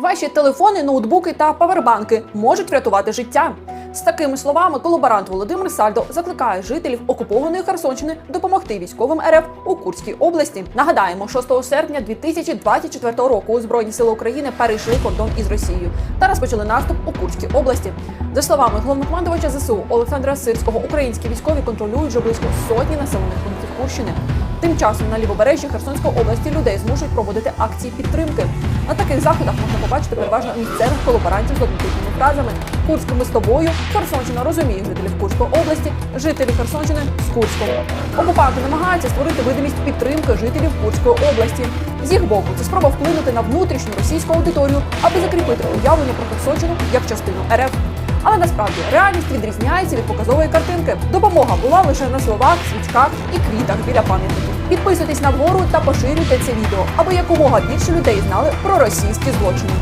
Ваші телефони, ноутбуки та павербанки можуть врятувати життя. З такими словами колаборант Володимир Сальдо закликає жителів окупованої Херсонщини допомогти військовим РФ у Курській області. Нагадаємо, 6 серпня 2024 року Збройні сили України перейшли кордон із Росією та розпочали наступ у Курській області. За словами головнокомандувача ЗСУ Олександра Сирського, українські військові контролюють вже близько сотні населених пунктів Курщини. Тим часом на лівобережжі Херсонської області людей змушують проводити акції підтримки. На таких заходах можна побачити переважно місцевих колаборантів з однотипними фразами Курськ, з тобою, Херсонщина розуміє жителів Курської області, жителі Херсонщини з Курськом. Окупанти намагаються створити видимість підтримки жителів Курської області. З їх боку, це спроба вплинути на внутрішню російську аудиторію, аби закріпити уявлення про Херсонщину як частину РФ. Але насправді реальність відрізняється від показової картинки. Допомога була лише на словах, свічках і квітах біля пам'ятників. Підписуйтесь на вгору та поширюйте це відео, аби якомога більше людей знали про російські злочини.